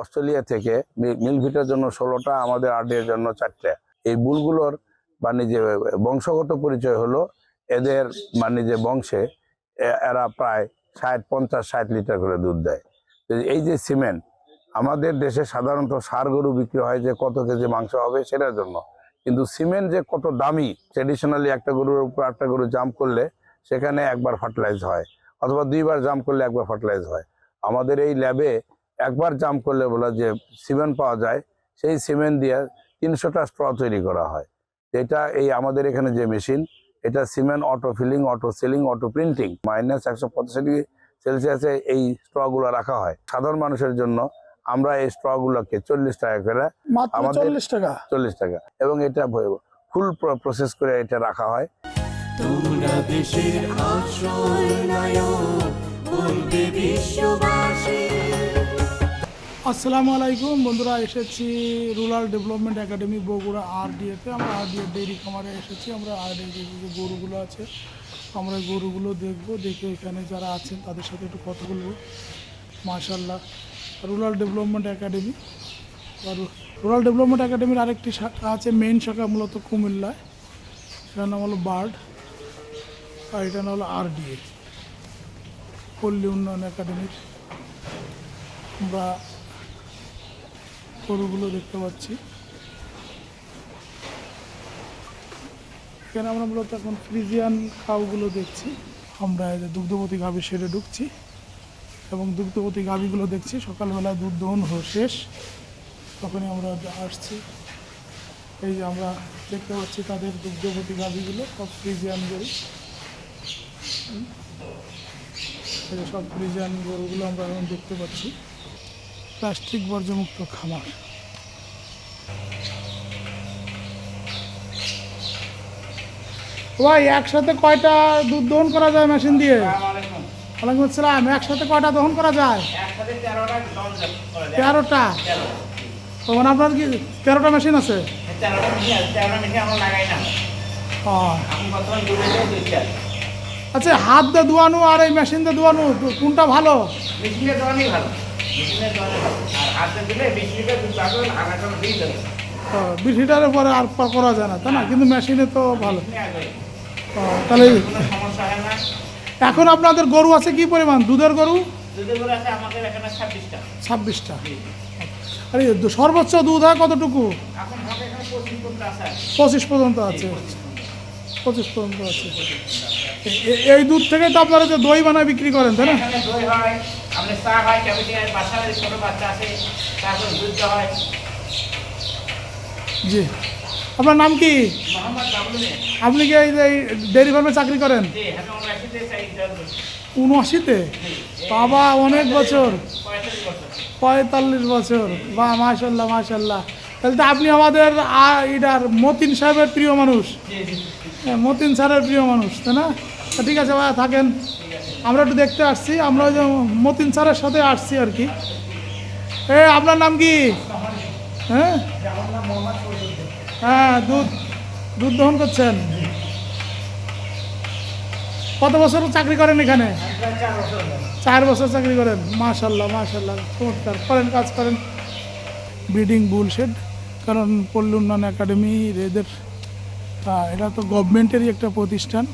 Australia থেকে মিলভিটার জন্য ষোলোটা, আমাদের আরডিএর জন্য চারটে। এই বুলগুলোর মানে যে বংশগত পরিচয় হলো, এদের মানে যে বংশে এরা প্রায় ষাট, পঞ্চাশ, ষাট লিটার করে দুধ দেয়। এই যে সিমেন্ট, আমাদের দেশে সাধারণত সার গরু বিক্রি হয় যে কত কেজি মাংস হবে সেটার জন্য। কিন্তু সিমেন্ট যে কত দামি ট্রেডিশনালি একটা গরুর উপর একটা গরু জাম্প করলে সেখানে একবার ফার্টিলাইজ হয়, অথবা দুইবার জাম্প করলে একবার ফার্টিলাইজ হয়। আমাদের এই ল্যাবে একবার জাম্প করলে বলা যে সিমেন্ট পাওয়া যায় সেই সিমেন্ট দিয়ে তিনশোটা স্ট্র তৈরি করা হয়। যেটা এই আমাদের এখানে যে মেশিন এটা cement auto filling auto sealing auto printing minus একশো পঁচাশি ডিগ্রি সেলসিয়াসে এই স্ট্রগুলো রাখা হয়। সাধারণ মানুষের জন্য আমরা এই স্ট্রগুলোকে চল্লিশ টাকা করে আমাদের- চল্লিশ টাকা? চল্লিশ টাকা। এবং এটা ফুল প্রসেস করে এটা রাখা হয়। তোমরা দেশের আশ্রয় নায়ক বলবে বিশ্ববাসী আসসালামু আলাইকুম, বন্ধুরা, এসেছি রুরাল ডেভেলপমেন্ট একাডেমি বগুড়া ডিএতে আমরা আর ডিএ ডেইরি খামারে এসেছি, আমরা আর যে গরুগুলো আছে, আমরা গরুগুলো দেখব, দেখে এখানে যারা আছেন তাদের সাথে একটু কথা বলব। মাশাল্লাহ রুরাল ডেভেলপমেন্ট একাডেমি আর রুরাল ডেভেলপমেন্ট একাডেমির আরেকটি শাখা আছে, মেইন শাখা মূলত কুমিল্লায়। সেটার নাম হলো বার্ড, আর এটা নাম হলো আর ডিএ পল্লী উন্নয়ন একাডেমির। আমরা গরুগুলো দেখতে পাচ্ছি। এখানে আমরা মূলত এখন ফ্রিজিয়ান খাওগুলো দেখছি। আমরা দুগ্ধবতী গাভী সেরে ঢুকছি এবং দুগ্ধবতী গাভীগুলো দেখছি। সকালবেলা দুধ দহন শেষ। তখনই আমরা আসছি। এই যে আমরা দেখতে পাচ্ছি তাদের দুগ্ধবতী গাভীগুলো, সব ফ্রিজিয়ান গরু। সব ফ্রিজিয়ান গরুগুলো আমরা এখন দেখতে পাচ্ছি। প্লাস্টিক বর্জ্যমুক্ত খামার। ভাই একসাথে কয়টা দুধ দহন করা যায় মেশিন দিয়ে? ওয়ালাইকুম আসসালাম একসাথে কয়টা দহন করা যায়? তেরোটা দম করে দেয় তেরোটা? তো মানে আপনার কি তেরোটা মেশিন আছে? মেশিন মেশিন চার আচ্ছা হাত দিয়ে ধোয়ানো আর এই মেশিন দিয়ে ধোয়ানো কোনটা ভালো? দোয়ানই ভালো। আর হাতে দিলে বিশ লিটার দুধ পাবেন আধা ঘণ্টা দিয়ে দেবে। বিশ লিটারের পরে আর করা যায় না তাই না? কিন্তু মেশিনে তো ভালো। তাহলে সমস্যা হয় না। এখন আপনাদের গরু আছে কি পরিমাণ? দুধের গরু? দুধের করে আছে আমাদের এখানে ছাব্বিশটা। ছাব্বিশটা। আরে সর্বোচ্চ দুধ হয় কতটুকু? পঁচিশ পর্যন্ত আছে। পঁচিশ পর্যন্ত আছে। এই দুধ থেকে তো আপনারা যে দই বানায় বিক্রি করেন তাই না? আমাদের চা হয় ক্যাবিটি হয় ছোটো বাচ্চা আছে তারপর দুধ হয়। জি। আপনার নাম কি? আপনি কি এই যে ডেয়ারি ফার্মে চাকরি করেন? উনআশিতে বাবা অনেক বছর। পঁয়তাল্লিশ বছর। বা মাশাল্লাহ মাশাল্লাহ তাহলে তো আপনি আমাদের এটার মতিন সাহেবের প্রিয় মানুষ। হ্যাঁ, মতিন স্যারের প্রিয় মানুষ তাই না? ঠিক আছে ভাইয়া থাকেন। আমরা একটু দেখতে আসছি, আমরা ওই মতিন স্যারের সাথে আসছি আর কি। এ, আপনার নাম কি? হ্যাঁ হ্যাঁ দুধ দুধ দহন করছেন? কত বছর চাকরি করেন এখানে? চার বছর চাকরি করেন। মাশাল্লাহ মাশাল্লাহ, চমৎকার। করেন, কাজ করেন। ব্রিডিং বুলশেড, কারণ পল্লী উন্নয়ন একাডেমির এদের এটা তো গভর্নমেন্টেরই একটা প্রতিষ্ঠান।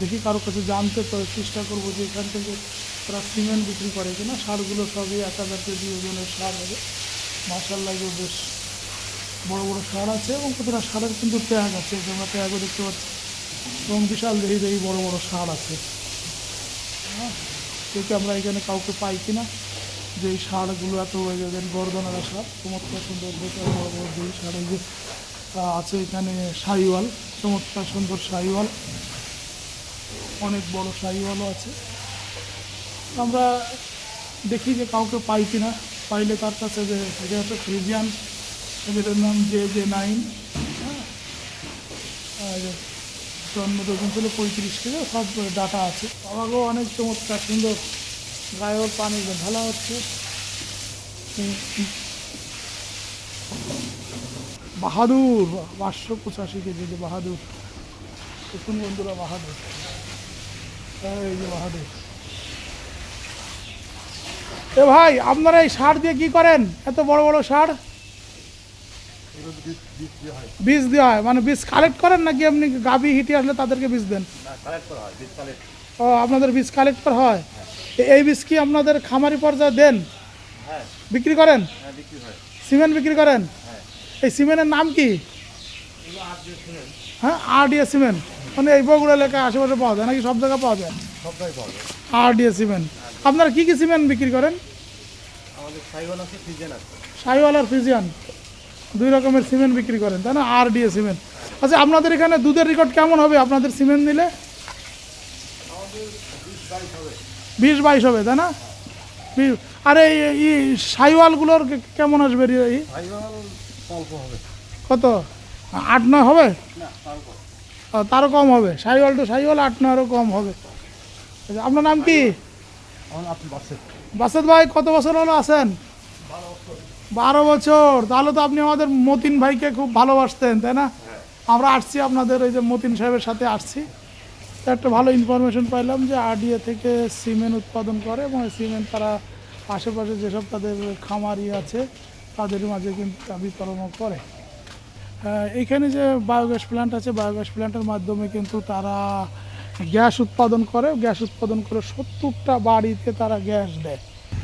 দেখি কারও কাছে জানতে চেষ্টা করব যে এখান থেকে তারা সিমেন্ট বিক্রি করে কিনা। সারগুলো সবই এক হাজার কেজি ওজনের সার হবে। মার্শাল্লাহ বেশ বড় বড় সার আছে এবং প্রতিটা সারের কিন্তু ট্যাগ আছে আমরা ট্যাগও দেখতে পাচ্ছি। এবং বিশাল দেখি দেখি বড় বড় সার আছে। হ্যাঁ দেখি আমরা এখানে কাউকে পাই কিনা যে এই সারগুলো এত গর্দনারা সার, চমৎকার সুন্দর দেখে বড় বড় যেই সার এই যে আছে এখানে শাহিওয়াল, চমৎকার সুন্দর শাহিওয়াল। অনেক বড় শাহিওয়ালও আছে। আমরা দেখি যে কাউকে পাই কিনা। পাইলে তার কাছে যে, এটা হচ্ছে ফ্রিজিয়ান যেটার নাম জে জে নাইন। হ্যাঁ। আর জন্ম ছিল পঁয়ত্রিশ কেজি, সব ডাটা আছে। আমাকেও অনেক চমৎকার, সুন্দর। গায়ের পানি ঢালা হচ্ছে। বাহাদুর, পাঁচশো পঁচাশি কেজি বাহাদুর। দেখুন বন্ধুরা বাহাদুর। এ ভাই আপনারা এই সার দিয়ে কি করেন? এত বড় বড় সার? বীজ দেওয়া হয়। মানে বীজ কালেক্ট করেন নাকি এমনি গাভি হিটি আসলে তাদেরকে বীজ দেন? ও আপনাদের বীজ কালেক্ট করা হয়? এ- এই বীজ কি আপনাদের খামারি পর্যায়ে দেন? বিক্রি করেন? সিমেন্ট বিক্রি করেন? এই সিমেন্টের নাম কি? হ্যাঁ আর ডিএ সিমেন্ট মানে এই বগুড়া এলাকায় আশেপাশে পাওয়া যায় নাকি? সব জায়গায় পাওয়া যায়? আর ডিএ সিমেন্ট আপনারা কী কী সিমেন্ট বিক্রি করেন? সাইওয়াল আর ফিজিয়ান। দুই রকমের সিমেন্ট বিক্রি করেন তাই না? আর ডিএ সিমেন্ট আচ্ছা আপনাদের এখানে দুধের রেকর্ড কেমন হবে? আপনাদের সিমেন্ট নিলে? বিশ বাইশ হবে। তাই না? আর এই সাইওয়ালগুলোর কেমন আসবে রে- কত? আট নয় হবে? তারও কম। হবে। সাইওয়াল টু সাইওয়াল আট নয়েরও কম হবে। আপনার নাম কি? বাসেদ। ভাই কত বছর হলো আছেন? বারো বছর। তাহলে তো আপনি আমাদের মতিন ভাইকে খুব ভালোবাসতেন তাই না? আমরা আসছি আপনাদের ওই যে মতিন সাহেবের সাথে আসছি। তো একটা ভালো ইনফরমেশন পাইলাম যে আরডিএ থেকে সিমেন্ট উৎপাদন করে এবং সিমেন্ট তারা আশেপাশে যেসব তাদের খামারি আছে তাদের মাঝে কিন্তু বিতরণও করে। আহ, এইখানে যে বায়োগ্যাস প্ল্যান্ট আছে বায়োগ্যাস প্ল্যান্টের মাধ্যমে কিন্তু তারা গ্যাস উৎপাদন করে। গ্যাস উৎপাদন করে সত্তরটা বাড়িতে তারা গ্যাস দেয়।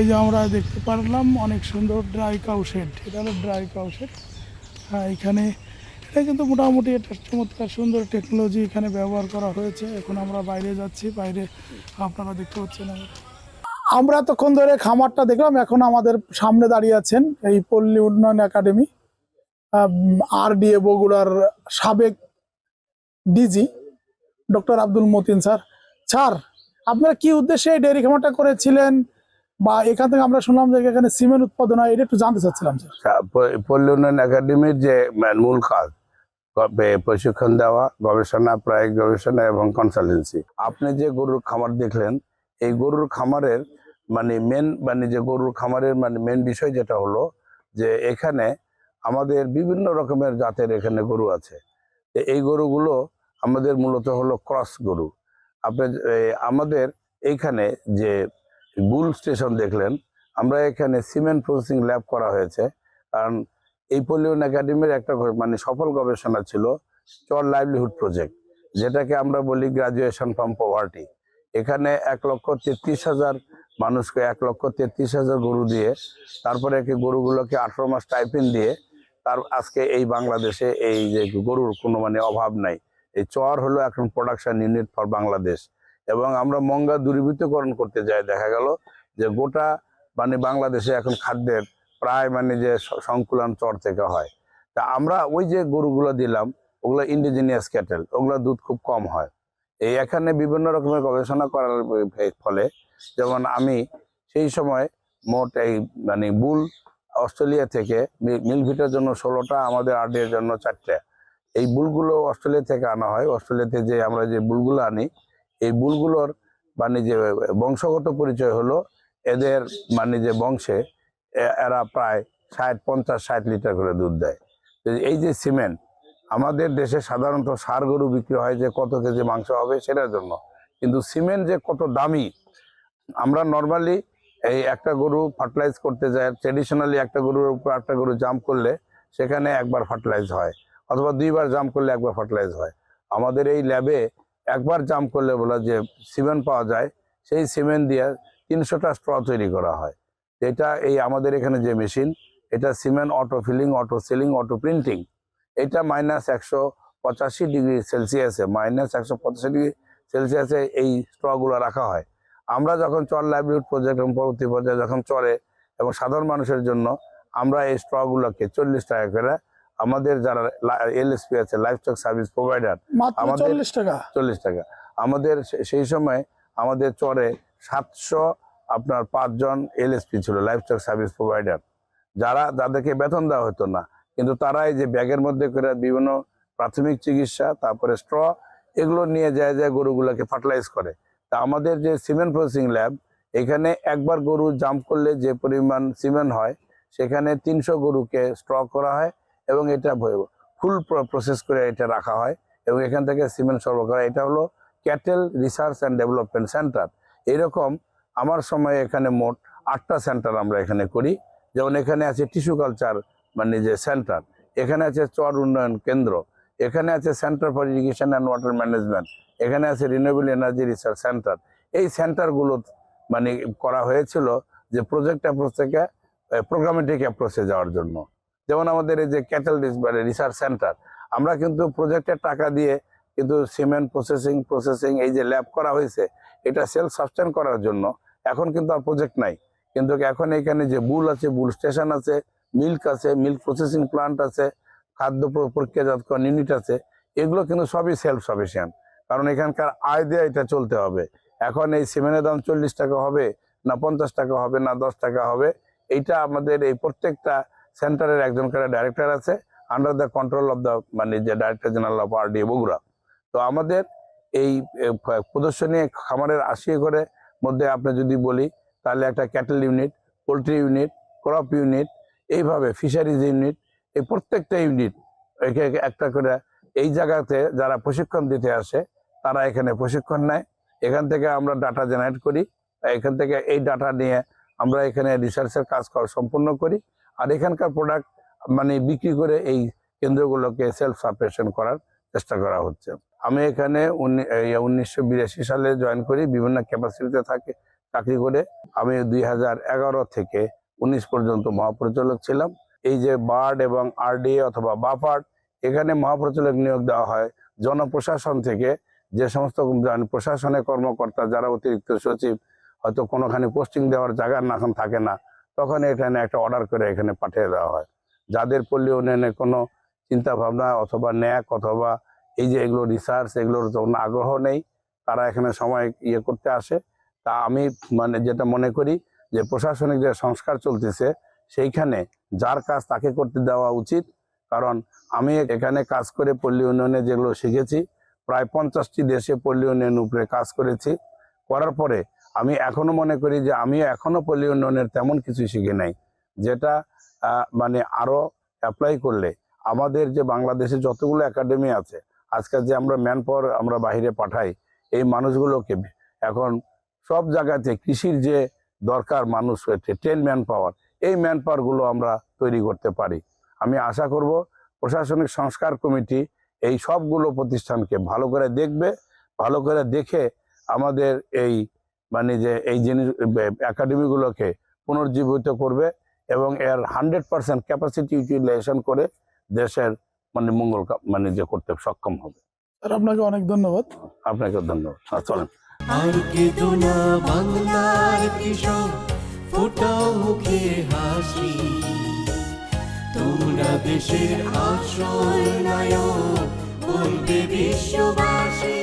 এই যে আমরা দেখতে পারলাম অনেক সুন্দর ড্রাই কাউ শেড এটা হলো ড্রাই কাউ শেড হ্যাঁ এখানে এটা কিন্তু মোটামুটি একটা চমৎকার সুন্দর টেকনোলজি এখানে ব্যবহার করা হয়েছে। এখন আমরা বাইরে যাচ্ছি। বাইরে আপনারা দেখতে পাচ্ছেন আমরা। আমরা এতক্ষণ ধরে খামারটা দেখলাম। এখন আমাদের সামনে দাঁড়িয়ে আছেন এই পল্লী উন্নয়ন একাডেমি। আর ডিএ বগুড়ার সাবেক DG, doctor Abdul Matin sir. Sir, আপনারা কি উদ্দেশ্যে এই ডেয়ারি খামারটা করেছিলেন? বা এখান থেকে আমরা শুনলাম যে এখানে সিমেন্ট উৎপাদন হয়, এটা একটু জানতে চাচ্ছিলাম পল্লী উন্নয়ন একাডেমির যে মূল কাজ প্রশিক্ষণ দেওয়া, গবেষণা, প্রায় গবেষণা এবং কনসালটেন্সি আপনি যে গরুর খামার দেখলেন, এই গরুর খামারের মানে মেন মানে যে গরুর খামারের মানে মেন বিষয় যেটা হলো যে এখানে আমাদের বিভিন্ন রকমের জাতের এখানে গরু আছে। এই গরুগুলো আমাদের মূলত হলো ক্রস গরু। আপনি আমাদের এইখানে যে বুল স্টেশন দেখলেন, আমরা এখানে সিমেন্ট প্রসেসিং ল্যাব করা হয়েছে। কারণ এই পল্লিউন একাডেমির একটা মানে সফল গবেষণা ছিল চর লাইভলিহুড প্রজেক্ট যেটাকে আমরা বলি গ্রাজুয়েশন ফ্রম পভার্টি এখানে এক লক্ষ তেত্রিশ হাজার মানুষকে এক লক্ষ তেত্রিশ হাজার গরু দিয়ে, তারপরে গরুগুলোকে আঠারো মাস টাইপিন দিয়ে তার আজকে এই বাংলাদেশে এই যে গরুর কোনো মানে অভাব নাই। এই চর হলো এখন প্রোডাকশন ইউনিট ফর বাংলাদেশ এবং আমরা মঙ্গা দূরীভূতকরণ করতে যাই, দেখা গেল যে গোটা মানে বাংলাদেশে এখন খাদ্যের প্রায় মানে যে সংকুলন চর থেকে হয়। তা আমরা ওই যে গরুগুলো দিলাম, ওগুলো ইন্ডিজিনিয়াস ক্যাটেল ওগুলো দুধ খুব কম হয়। এই এখানে বিভিন্ন রকমের গবেষণা করার ফলে, যেমন আমি সেই সময় মোট এই মানে বুল অস্ট্রেলিয়া থেকে মিলভিটার জন্য ষোলোটা, আমাদের আর্ডের জন্য চারটে। এই বুলগুলো অস্ট্রেলিয়া থেকে আনা হয়। অস্ট্রেলিয়াতে যে আমরা যে বুলগুলো আনি, এই বুলগুলোর মানে যে বংশগত পরিচয় হলো এদের মানে যে বংশে এরা প্রায় ষাট, পঞ্চাশ, ষাট লিটার করে দুধ দেয়। এই যে সিমেন্ট, আমাদের দেশে সাধারণত সার গরু বিক্রি হয় যে কত কেজি মাংস হবে সেটার জন্য। কিন্তু সিমেন্ট যে কত দামি, আমরা নর্মালি এই একটা গরু ফার্টিলাইজ করতে যায় ট্রেডিশনালি একটা গরুর উপর একটা গরু জাম্প করলে সেখানে একবার ফার্টিলাইজ হয়, অথবা দুইবার জাম্প করলে একবার ফার্টিলাইজ হয়। আমাদের এই ল্যাবে একবার জাম্প করলে বলা যে সিমেন্ট পাওয়া যায়, সেই সিমেন্ট দিয়ে তিনশোটা স্ট্র তৈরি করা হয়। এটা এই আমাদের এখানে যে মেশিন এটা cement auto filling auto sealing auto printing এটা মাইনাস একশো পঁচাশি ডিগ্রি সেলসিয়াসে মাইনাস একশো পঁচাশি ডিগ্রি সেলসিয়াসে এই স্ট্রগুলো রাখা হয়। আমরা যখন চর লাইভলিহুড প্রজেক্ট এবং পরবর্তী পর্যায়ে যখন চলে এবং সাধারণ মানুষের জন্য আমরা এই স্ট্রগুলোকে চল্লিশ টাকা করে আমাদের যারা এলএসপি আছে লাইফ স্টক সার্ভিস প্রোভাইডার আমাদের- চল্লিশ টাকা? চল্লিশ টাকা। আমাদের সেই সময় আমাদের চরে সাতশো আপনার পাঁচজন এলএসপি ছিল লাইফস্টক সার্ভিস প্রোভাইডার যারা যাদেরকে বেতন দেওয়া হতো না। কিন্তু তারা এই যে ব্যাগের মধ্যে করে বিভিন্ন প্রাথমিক চিকিৎসা তারপরে স্ট্র এগুলো নিয়ে যায় যায় গরুগুলোকে ফার্টিলাইজ করে। তা আমাদের যে সিমেন্ট প্রসেসিং ল্যাব, এখানে একবার গরু জাম্প করলে যে পরিমাণ সিমেন্ট হয়, সেখানে তিনশো গরুকে স্ট্র করা হয় এবং এটা ফুল প্রসেস করে এটা রাখা হয় এবং এখান থেকে সিমেন্ট সরবরাহ করা এটা হলো cattle research and development centre. এরকম আমার সময়ে এখানে মোট আটটা সেন্টার আমরা এখানে করি। যেমন এখানে আছে টিস্যু কালচার মানে যে সেন্টার, এখানে আছে চর উন্নয়ন কেন্দ্র এখানে আছে centre for irrigation and water management এখানে আছে রিনিউয়েবল এনার্জি রিসার্চ সেন্টার এই সেন্টারগুলো মানে করা হয়েছিল যে প্রজেক্ট অ্যাপ্রোচ থেকে প্রোগ্রামেটিক অ্যাপ্রোচে যাওয়ার জন্য। যেমন আমাদের এই যে ক্যাটেল রিসার্চ সেন্টার আমরা কিন্তু প্রজেক্টের টাকা দিয়ে কিন্তু সিমেন্ট প্রসেসিং প্রসেসিং এই যে ল্যাব করা হয়েছে, এটা সেলফ সাবস্টেন করার জন্য এখন কিন্তু আর প্রজেক্ট নাই। কিন্তু এখন এখানে যে বুল আছে বুল স্টেশন আছে মিল্ক আছে মিল্ক প্রসেসিং প্লান্ট আছে খাদ্য প্র- প্রক্রিয়াজাতকরণ ইউনিট আছে, এগুলো কিন্তু সবই সেলফ সাফিসিয়েন্ট কারণ এখানকার আয় দিয়ে এটা চলতে হবে। এখন এই সিমেন্টের দাম চল্লিশ টাকা হবে, না পঞ্চাশ টাকা হবে, না দশ টাকা হবে, এইটা আমাদের এই প্রত্যেকটা সেন্টারের একজন করে ডাইরেক্টর আছে under the control of the মানে যে director general of R D Bogura. তো আমাদের এই প্রদর্শনী খামারের আশি করে মধ্যে আপনি যদি বলি, তাহলে একটা cattle unit poultry unit crop unit এইভাবে ফিশারিজ ইউনিট এই প্রত্যেকটা ইউনিট একে একে একটা করে এই জায়গাতে যারা প্রশিক্ষণ দিতে আসে, তারা এখানে প্রশিক্ষণ নেয়। এখান থেকে আমরা ডাটা জেনারেট করি। এখান থেকে এই ডাটা নিয়ে আমরা এখানে রিসার্চের কাজ করা সম্পূর্ণ করি। আর এখানকার প্রোডাক্ট মানে বিক্রি করে এই কেন্দ্রগুলোকে সেলফ সাপরেশন করার চেষ্টা করা হচ্ছে। আমি এখানে উনিশশো বিরাশি সালে জয়েন করি, বিভিন্ন ক্যাপাসিটিতে থাকে, চাকরি করে। আমি দুই হাজার এগারো থেকে উনিশ পর্যন্ত মহাপরিচালক ছিলাম। এই যে বার্ড এবং আরডিএ অথবা বাফার্ড এখানে মহাপরিচালক নিয়োগ দেওয়া হয়। জনপ্রশাসন থেকে যে সমস্ত প্রশাসনের কর্মকর্তা যারা অতিরিক্ত সচিব, হয়তো কোনোখানে পোস্টিং দেওয়ার জায়গা না, এখন থাকে না, তখন এখানে একটা অর্ডার করে এখানে পাঠিয়ে দেওয়া হয়। যাদের পল্লী উন্নয়নে কোনো চিন্তা ভাবনা অথবা ন্যাক অথবা এই যে এগুলো রিসার্চ এগুলোর কোনো আগ্রহ নেই, তারা এখানে সময় ইয়ে করতে আসে। তা আমি মানে যেটা মনে করি যে প্রশাসনিক যে সংস্কার চলতেছে সেইখানে যার কাজ তাকে করতে দেওয়া উচিত। কারণ আমি এখানে কাজ করে পল্লী উন্নয়নে যেগুলো শিখেছি, প্রায় পঞ্চাশটি দেশে পল্লী উন্নয়ন উপরে কাজ করেছি। করার পরে আমি এখনও মনে করি যে আমি এখনও পল্লী উন্নয়নের তেমন কিছু শিখি নাই, যেটা মানে আরও অ্যাপ্লাই করলে আমাদের যে বাংলাদেশে যতগুলো একাডেমি আছে আজকাল যে আমরা ম্যান পাওয়ার আমরা বাইরে পাঠাই, এই মানুষগুলোকে এখন সব জায়গাতে কৃষির যে দরকার মানুষ হয়েছে টেন ম্যান পাওয়ার এই ম্যান পাওয়ারগুলো আমরা তৈরি করতে পারি। আমি আশা করব প্রশাসনিক সংস্কার কমিটি এই সবগুলো প্রতিষ্ঠানকে ভালো করে দেখবে ভালো করে দেখে আমাদের এই মানে যে এই জিনিস একাডেমিগুলোকে পুনর্জীবিত করবে এবং এর হান্ড্রেড পার্সেন্ট ক্যাপাসিটি ইউটিলাইজেশন করে দেশের মানে মঙ্গল মানে যে করতে সক্ষম হবে। স্যার আপনাকে অনেক ধন্যবাদ। আপনাকে ধন্যবাদ। আর চলেন। আর কেঁদো না বাংলার কৃষক। ফোটাও মুখে হাসি। তোমরা দেশের আশ্রয় নায়ক বলবে বিশ্ববাসী।